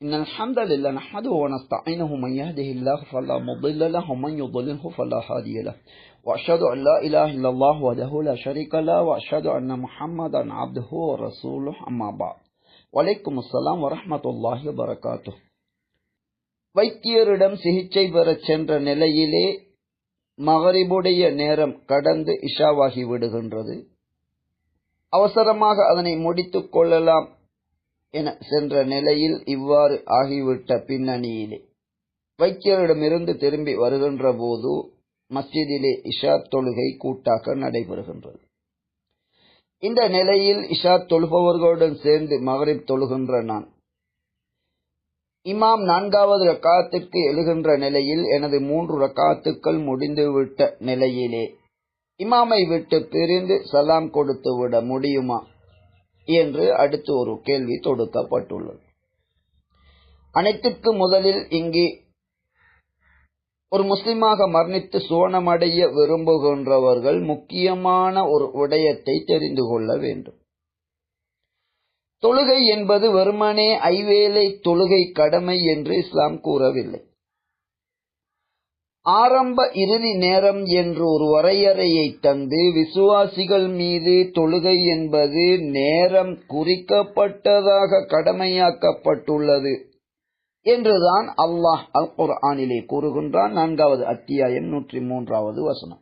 إن الحمد لله نحمده ونستعينه من يهده الله فلا مضل له ومن يضلله فلا هادي له وأشهد أن لا إله إلا الله وحده لا شريك له وأشهد أن محمدا عبده ورسوله أما بعد வலைக்கும் அஸ்லாம் வரமத்துல்லாஹி வரகாத்து வைத்தியரிடம் சிகிச்சை பெறச் சென்ற நிலையிலே மகரிபுடைய நேரம் கடந்து இஷாவாகி விடுகின்றது அவசரமாக அதனை முடித்துக் கொள்ளலாம் என சென்ற நிலையில் இவ்வாறு ஆகிவிட்ட பின்னணியிலே. வைக்கியரிடமிருந்து திரும்பி வருகின்ற போது மஸ்ஜிதிலே இஷா தொழுகை கூட்டாக நடைபெறுகின்றது. இந்த நிலையில் இஷா தொழுபவர்களுடன் சேர்ந்து மகரிப் தொழுகின்ற நான் இமாம் நான்காவது ரக்காத்திற்கு எழுகின்ற நிலையில் எனது மூன்று ரக்காத்துக்கள் முடிந்துவிட்ட நிலையிலே இமாமை விட்டு பிரிந்து சலாம் கொடுத்து விட முடியுமா? என்று அடுத்து ஒரு கேள்வி தொடுக்கப்பட்டுள்ளது. அனைத்துக்கு முதலில் இங்கே ஒரு முஸ்லிமாக மரணித்து சுவனமடைய விரும்புகின்றவர்கள் முக்கியமான ஒரு விடயத்தை தெரிந்து கொள்ள வேண்டும். தொழுகை என்பது வெறுமனே ஐவேளை தொழுகை கடமை என்று இஸ்லாம் கூறவில்லை. ஆரம்ப இறுதி நேரம் என்று ஒரு வரையறையை தந்து விசுவாசிகள் மீது தொழுகை என்பது நேரம் குறிக்கப்பட்டதாக கடமையாக்கப்பட்டுள்ளது என்றுதான் அல்லாஹ் அல் குர்ஆனிலே கூறுகின்றான். நான்காவது அத்தியாயம் நூற்றி மூன்றாவது வசனம்.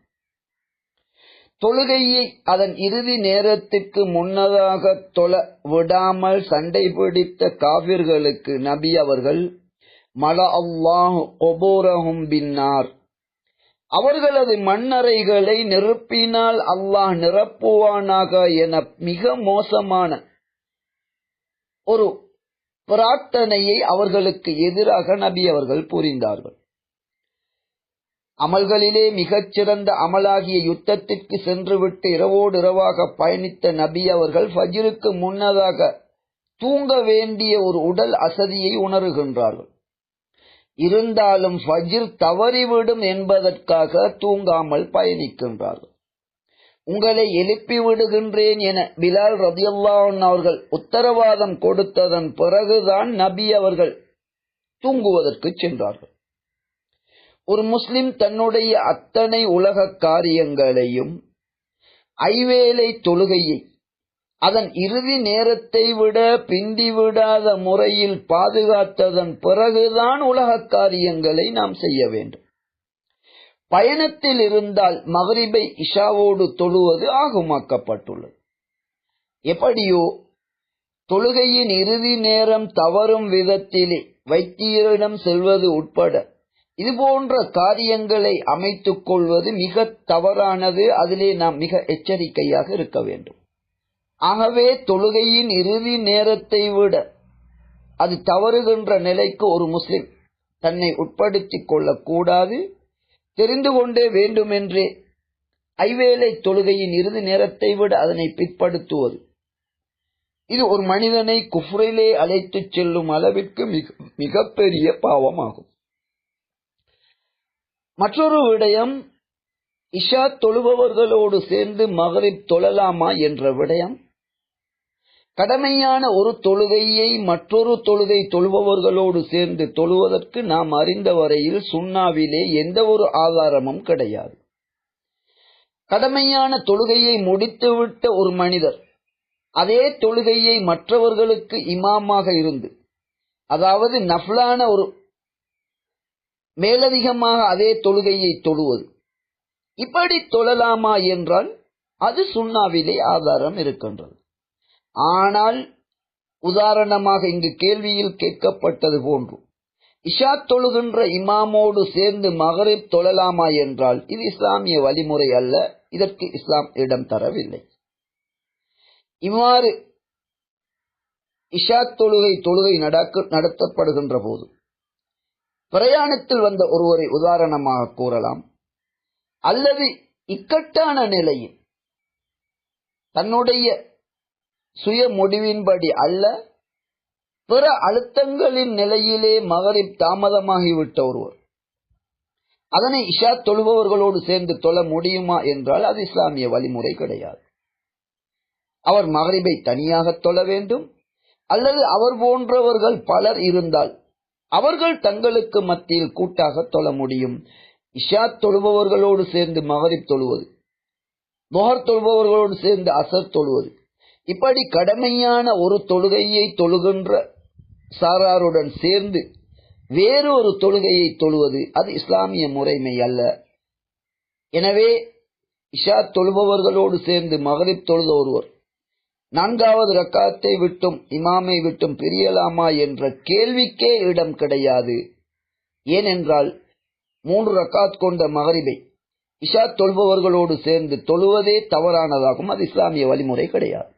தொழுகையை அதன் இறுதி நேரத்துக்கு முன்னதாக தொழ விடாமல் சண்டை பிடித்த காவிர்களுக்கு நபி அவர்கள் மல அல்லாஹ் ஒபோரஹும் பின்னார். அவர்களது மண்ணறைகளை நெருப்பினால் அல்லாஹ் நிரப்புவானாக என மிக மோசமான ஒரு பிரார்த்தனையை அவர்களுக்கு எதிராக நபி அவர்கள் புரிந்தார்கள். அமல்களிலே மிகச்சிறந்த அமலாகிய யுத்தத்திற்கு சென்றுவிட்டு இரவோடு இரவாக பயணித்த நபி அவர்கள் ஃபஜிருக்கு முன்னதாக தூங்க வேண்டிய ஒரு உடல் அசதியை உணர்கின்றார்கள். இருந்தாலும் ஃபஜிர் தவறிவிடும் என்பதற்காக தூங்காமல் பயணிக்கின்றார்கள். உங்களை எழுப்பி விடுகின்றேன் என பிலால் ரதியல்லான் அவர்கள் உத்தரவாதம் கொடுத்ததன் பிறகுதான் நபி அவர்கள் தூங்குவதற்கு சென்றார்கள். ஒரு முஸ்லிம் தன்னுடைய அத்தனை உலக காரியங்களையும் ஐவேளை தொழுகையை அதன் இறுதி நேரத்தை விட பிந்திவிடாத முறையில் பாதுகாத்ததன் பிறகுதான் உலக காரியங்களை நாம் செய்ய வேண்டும். பயணத்தில் இருந்தால் மகரிபை இஷாவோடு தொழுவது ஆகுமாக்கப்பட்டுள்ளது. எப்படியோ தொழுகையின் இறுதி நேரம் தவறும் விதத்திலே வைத்தியரிடம் செல்வது உட்பட இது போன்ற காரியங்களை அமைத்துக் கொள்வது மிக தவறானது. அதிலே நாம் மிக எச்சரிக்கையாக இருக்க வேண்டும். ஆகவே தொழுகையின் இறுதி நேரத்தை விட அது தவறுகின்ற நிலைக்கு ஒரு முஸ்லிம் தன்னை உட்படுத்திக் கொள்ளக்கூடாது. தெரிந்து கொண்டே வேண்டுமென்றே ஐவேளை தொழுகையின் இறுதி நேரத்தை விட அதனை பிற்படுத்துவது. இது ஒரு மனிதனை குஃப்ரிலே அழைத்துச் செல்லும் அளவிற்கு மிக மிகப்பெரிய பாவமாகும். மற்றொரு விடயம் இஷா தொழுபவர்களோடு சேர்ந்து மகரிப் தொழலாமா என்ற விடயம். கடமையான ஒரு தொழுகையை மற்றொரு தொழுகை தொழுபவர்களோடு சேர்ந்து தொழுவதற்கு நாம் அறிந்த வரையில் சுண்ணாவிலே எந்த ஒரு ஆதாரமும் கிடையாது. கடமையான தொழுகையை முடித்துவிட்ட ஒரு மனிதர் அதே தொழுகையை மற்றவர்களுக்கு இமாமாக இருந்து அதாவது நஃப்லான ஒரு மேலதிகமாக அதே தொழுகையை தொழுவது இப்படி தொழலாமா என்றால் அது சுண்ணாவிலே ஆதாரம் இருக்கின்றது. ஆனால் உதாரணமாக இங்கு கேள்வியில் கேட்கப்பட்டது போன்று இஷா தொழுகின்ற இமாமோடு சேர்ந்து மகரிப் தொழலாமா என்றால் இது இஸ்லாமிய வழிமுறை அல்ல இதற்கு இஸ்லாம் இடம் தரவில்லை. இவ்வாறு இஷா தொழுகை தொழுகை நடத்தப்படுகின்ற போது பிரயாணத்தில் வந்த ஒருவரை உதாரணமாக கூறலாம். அல்லது இக்கட்டான நிலையில் தன்னுடைய சுய முடிவின்படி அல்ல பிற அழுத்தங்களின் நிலையிலே மகரிப் தாமதமாகிவிட்ட ஒருவர். அதனை இஷா தொழுபவர்களோடு சேர்ந்து தொழ முடியுமா என்றால் அது இஸ்லாமிய வழிமுறை கிடையாது. அவர் மகரிபை தனியாக தொழ வேண்டும் அல்லது அவர் போன்றவர்கள் பலர் இருந்தால் அவர்கள் தங்களுக்கு மத்தியில் கூட்டாக தொழ முடியும். இஷா தொழுபவர்களோடு சேர்ந்து மகரிப் தொழுவது முகர் தொழுபவர்களோடு சேர்ந்து அசர் தொழுவது இப்படி கடமையான ஒரு தொழுகையை தொழுகின்ற சாராருடன் சேர்ந்து வேறு ஒரு தொழுகையை தொழுவது அது இஸ்லாமிய முறைமை அல்ல. எனவே இஷா தொழுபவர்களோடு சேர்ந்து மகரிப் தொழுத ஒருவர் நான்காவது ரக்காத்தை விட்டும் இமாமை விட்டும் பிரியலாமா என்ற கேள்விக்கே இடம் கிடையாது. ஏனென்றால் மூன்று ரக்காத் கொண்ட மகரிபை இஷா தொழுபவர்களோடு சேர்ந்து தொழுவதே தவறானதாகும் அது இஸ்லாமிய வழிமுறை கிடையாது.